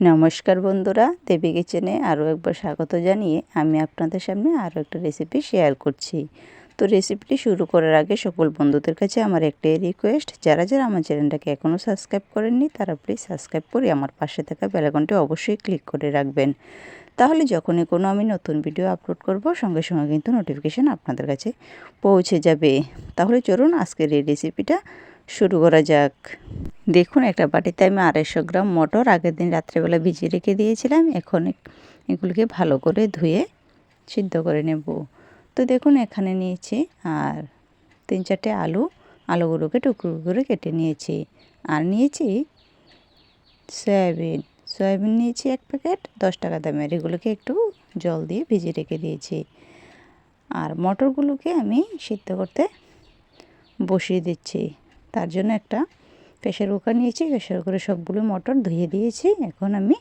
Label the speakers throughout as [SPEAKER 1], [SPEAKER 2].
[SPEAKER 1] নমস্কার বন্ধুরা, দেবী কিচেনে আরও একবার স্বাগত জানিয়ে আমি আপনাদের সামনে আরও একটা রেসিপি শেয়ার করছি। তো রেসিপিটি শুরু করার আগে সকল বন্ধুদের কাছে আমার একটাই রিকোয়েস্ট যারা যারা আমার চ্যানেলটাকে এখনও সাবস্ক্রাইব করেননি, তারা প্লিজ সাবস্ক্রাইব করে আমার পাশে থাকা বেলাকনটি অবশ্যই ক্লিক করে রাখবেন। তাহলে যখনই কোনো আমি নতুন ভিডিও আপলোড করব, সঙ্গে সঙ্গে কিন্তু নোটিফিকেশান আপনাদের কাছে পৌঁছে যাবে। তাহলে চলুন আজকের এই রেসিপিটা শুরু করা যাক। দেখুন, একটা বাটিতে আমি আড়াইশো গ্রাম মটর আগের দিন রাত্রেবেলা ভিজিয়ে রেখে দিয়েছিলাম। এখন এগুলিকে ভালো করে ধুয়ে সিদ্ধ করে নেব। তো দেখুন, এখানে নিয়েছি আর তিন চারটে আলু। আলুগুলোকে টুকরো করে কেটে নিয়েছি। আর নিয়েছি সয়াবিন। সয়াবিন নিয়েছি এক প্যাকেট, দশ টাকা দামের। এগুলোকে একটু জল দিয়ে ভিজিয়ে রেখে দিয়েছি। আর মটরগুলোকে আমি সিদ্ধ করতে বসিয়ে দিচ্ছি। তার জন্য একটা প্রেশার কুকার নিয়েছি। প্রেশার কুকারে সবগুলো মটর ধুয়ে দিয়েছি। এখন আমি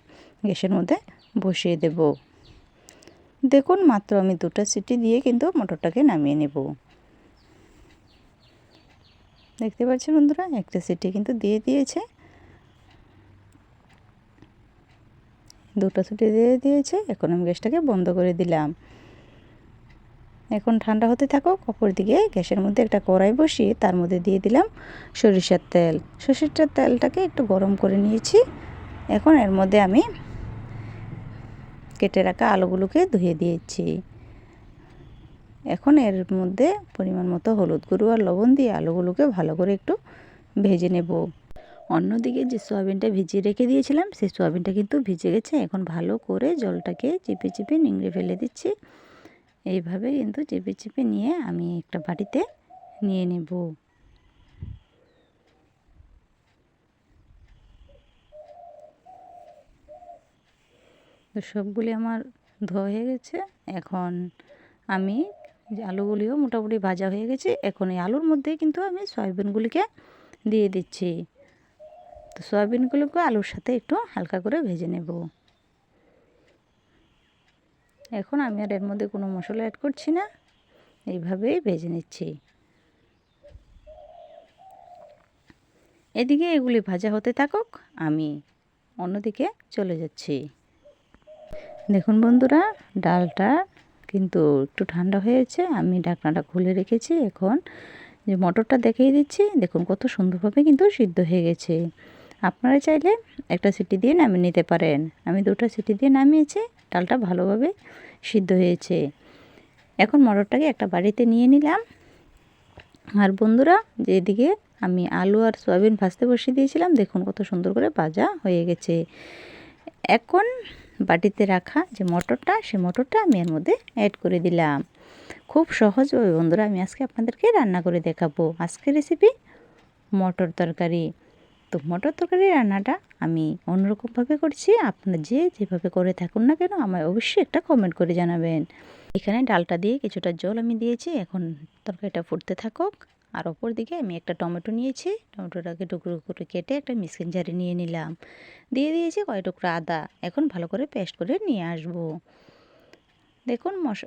[SPEAKER 1] গ্যাসের মধ্যে বসিয়ে দেব। দেখুন, মাত্র আমি দুটো সিটি দিয়ে কিন্তু মটরটাকে নামিয়ে নেব। দেখতে পাচ্ছেন বন্ধুরা, একটা সিটি কিন্তু দিয়ে দিয়েছে। দুটো সিটি দিয়ে দিয়েছে। এখন আমি গ্যাসটাকে বন্ধ করে দিলাম। এখন ঠান্ডা হতে থাকো অপর দিকে গ্যাসের মধ্যে একটা কড়াই বসিয়ে তার মধ্যে দিয়ে দিলাম সরিষার তেল। সরিষার তেলটাকে একটু গরম করে নিয়েছি। এখন এর মধ্যে আমি কেটে রাখা আলুগুলোকে ধুয়ে দিয়েছি। এখন এর মধ্যে পরিমাণ মতো হলুদ গুঁড়ো আর লবণ দিয়ে আলুগুলোকে ভালো করে একটু ভেজে নেব। অন্যদিকে যে সোয়াবিনটা ভিজিয়ে রেখে দিয়েছিলাম, সেই সোয়াবিনটা কিন্তু ভিজে গেছে। এখন ভালো করে জলটাকে চিপে চিপে নিংড়ে ফেলে দিচ্ছি। এইভাবে কিন্তু চেপে চেপে নিয়ে আমি একটা বাটিতে নিয়ে নেব। তো সবগুলি আমার ধোয়া হয়ে গেছে। এখন আমি আলুগুলিও মোটামুটি ভাজা হয়ে গেছে। এখন এই আলুর মধ্যে কিন্তু আমি সয়াবিনগুলিকে দিয়ে দিচ্ছি। তো সয়াবিনগুলোকে আলুর সাথে একটু হালকা করে ভেজে নেব। এখন আমি আর এর মধ্যে কোনো মশলা অ্যাড করছি না। এইভাবেই ভেজে নিচ্ছি। এদিকে এগুলি ভাজা হতে থাকুক, আমি অন্যদিকে চলে যাচ্ছি। দেখুন বন্ধুরা, ডালটা কিন্তু একটু ঠান্ডা হয়েছে, আমি ঢাকনাটা খুলে রেখেছি। এখন যে মটরটা দেখিয়ে দিচ্ছি, দেখুন কত সুন্দরভাবে কিন্তু সিদ্ধ হয়ে গেছে। আপনারা চাইলে একটা সিটি দিয়ে নামিয়ে নিতে পারেন। আমি দুটো সিটি দিয়ে নামিয়েছি, ডালটা ভালোভাবে সিদ্ধ হয়েছে। এখন মটরটাকে একটা বাড়িতে নিয়ে নিলাম। আর বন্ধুরা, যেদিকে আমি আলু আর সয়াবিন ভাজতে বসিয়ে দিয়েছিলাম, দেখুন কত সুন্দর করে ভাজা হয়ে গেছে। এখন বাটিতে রাখা যে মটরটা, সে মটরটা আমি এর মধ্যে অ্যাড করে দিলাম। খুব সহজভাবে বন্ধুরা, আমি আজকে আপনাদেরকে রান্না করে দেখাবো। আজকের রেসিপি মটর তরকারি। তো মটর তরকারি রান্নাটা আমি অন্যরকমভাবে করছি। আপনারা যে যেভাবে করে থাকুন না কেন, আমায় অবশ্যই একটা কমেন্ট করে জানাবেন। এখানে ডালটা দিয়ে কিছুটা জল আমি দিয়েছি। এখন তরকারিটা ফুটতে থাকুক। আর ওপর দিকে আমি একটা টমেটো নিয়েছি। টমেটোটাকে টুকরো করে কেটে একটা মিক্সিং জারে নিয়ে নিলাম। দিয়ে দিয়েছি কয় টুকরো আদা। এখন ভালো করে পেস্ট করে নিয়ে আসব। দেখুন মশ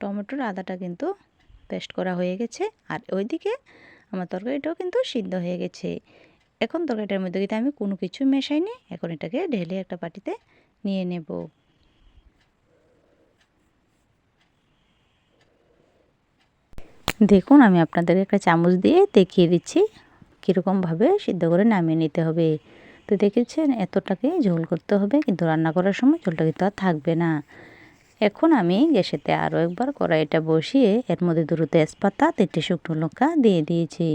[SPEAKER 1] টমেটোর আদাটা কিন্তু পেস্ট করা হয়ে গেছে। আর ওইদিকে আমার তরকারিটাও কিন্তু সিদ্ধ হয়ে গেছে। এখন তরকারিটার মধ্যে কিন্তু আমি কোনো কিছু মেশাইনি। এখন এটাকে ঢেলে একটা পাটিতে নিয়ে নেব। দেখুন, আমি আপনাদের একটা চামচ দিয়ে দেখিয়ে দিচ্ছি কীরকমভাবে সিদ্ধ করে নামিয়ে নিতে হবে। তো দেখেছেন, এতটাকে ঝোল করতে হবে, কিন্তু রান্না করার সময় ঝোলটা কিন্তু আর থাকবে না। এখন আমি গ্যাসেতে আরও একবার কড়াইটা বসিয়ে এর মধ্যে দুটো তেজপাতা, তিনটে শুকনো লঙ্কা দিয়ে দিয়েছি।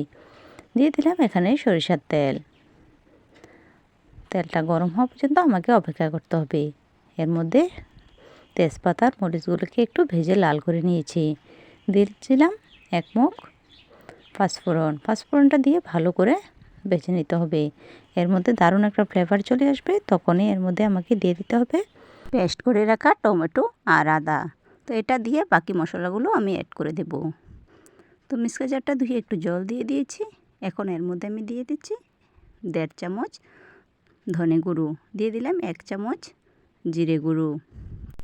[SPEAKER 1] দিয়ে দিলাম এখানে সরিষার তেল। তেলটা গরম হওয়া পর্যন্ত আমাকে অপেক্ষা করতে হবে। এর মধ্যে তেজপাতার মরিচগুলোকে একটু ভেজে লাল করে নিয়েছি। দিয়েছিলাম এক মুখ পাঁচফোড়ন। পাঁচফোড়নটা দিয়ে ভালো করে বেছে নিতে হবে। এর মধ্যে দারুণ একটা ফ্লেভার চলে আসবে। তখনই এর মধ্যে আমাকে দিয়ে দিতে হবে পেস্ট করে রাখা টমেটো আর আদা। তো এটা দিয়ে বাকি মশলাগুলো আমি অ্যাড করে দেব। তো মিসকা জারটা ধুয়ে একটু জল দিয়ে দিয়েছি। এখন এর মধ্যে আমি দিয়ে দিচ্ছি দেড় চামচ ধনে গুঁড়ো। দিয়ে দিলাম এক চামচ জিরে গুঁড়ো।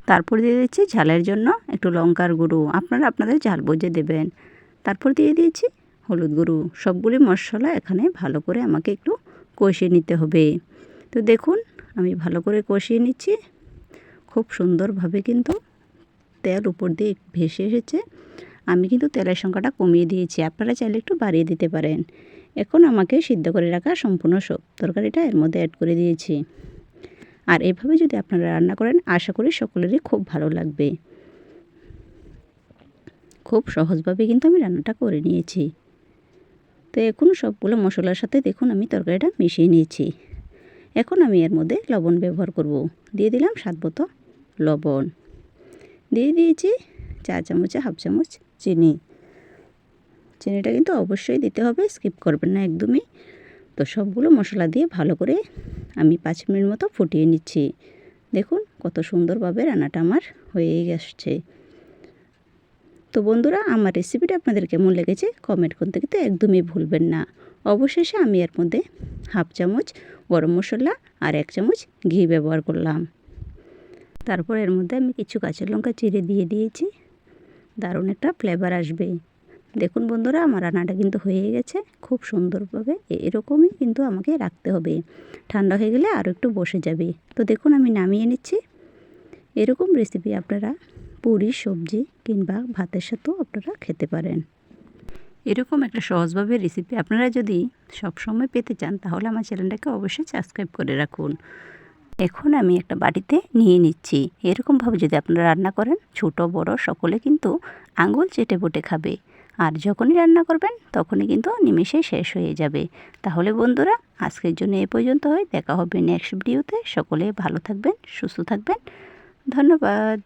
[SPEAKER 1] তারপর দিয়ে দিচ্ছি ঝালের জন্য একটু লঙ্কার গুঁড়ো। আপনারা আপনাদের ঝাল বুঝে দেবেন। তারপর দিয়ে দিয়েছি হলুদ গুঁড়ো। সবগুলি মশলা এখানে ভালো করে আমাকে একটু কষিয়ে নিতে হবে। তো দেখুন, আমি ভালো করে কষিয়ে নিচ্ছি। খুব সুন্দরভাবে কিন্তু তেল উপর দিয়ে ভেসে এসেছে। আমি কিন্তু তেলের সংখ্যাটা কমিয়ে দিয়েছি, আপনারা চাইলে একটু বাড়িয়ে দিতে পারেন। এখন আমাকে সিদ্ধ করে রাখা সম্পূর্ণ সব তরকারিটা এর মধ্যে অ্যাড করে দিয়েছি। আর এভাবে যদি আপনারা রান্না করেন, আশা করি সকলেরই খুব ভালো লাগবে। খুব সহজভাবে কিন্তু আমি রান্নাটা করে নিয়েছি। তো এখন সবগুলো মশলার সাথে দেখুন আমি তরকারিটা মিশিয়ে নিয়েছি। এখন আমি এর মধ্যে লবণ ব্যবহার করব। দিয়ে দিলাম স্বাদ মতো লবণ। দিয়ে দিয়েছি চা চামচে, হাফ চামচ চিনি। চিনিটা কিন্তু অবশ্যই দিতে হবে, স্কিপ করবেন না একদমই। তো সবগুলো মশলা দিয়ে ভালো করে আমি পাঁচ মিনিট মতো ফুটিয়ে নিচ্ছি। দেখুন কত সুন্দরভাবে রান্নাটা আমার হয়ে আসছে তো বন্ধুরা, আমার রেসিপিটা আপনাদের কেমন লেগেছে কমেন্ট করতে কিন্তু একদমই ভুলবেন না। অবশেষে আমি এর মধ্যে হাফ চামচ গরম মশলা আর এক চামচ ঘি ব্যবহার করলাম। তারপর এর মধ্যে আমি কিছু কাঁচা লঙ্কা চিড়ে দিয়ে দিয়েছি। দারুণ একটা ফ্লেভার আসবে দেখুন বন্ধুরা, আমার রান্নাটা কিন্তু হয়ে গেছে, খুব সুন্দরভাবে, এরকমই কিন্তু আমাকে রাখতে হবে। ঠান্ডা হয়ে গেলে আরও একটু বসে যাবে। তো দেখুন, আমি নামিয়ে নিচ্ছি। এরকম রেসিপি আপনারা পুরি, সবজি কিংবা ভাতের সাথেও আপনারা খেতে পারেন। এরকম একটা সহজভাবে রেসিপি আপনারা যদি সবসময় পেতে চান, তাহলে আমার চ্যানেলটাকে অবশ্যই সাবস্ক্রাইব করে রাখুন। এখন আমি একটা বাটিতে নিয়ে নিচ্ছি। এরকমভাবে যদি আপনারা রান্না করেন, ছোট, বড়, সকলে কিন্তু আঙুল চেটে বটে খাবে। আর যখনই রান্না করবেন, তখনই কিন্তু নিমেষে শেষ হয়ে যাবে। তাহলে বন্ধুরা, আজকের জন্য এ পর্যন্ত হয়। দেখা হবে নেক্সট ভিডিওতে সকলে ভালো থাকবেন, সুস্থ থাকবেন। ধন্যবাদ।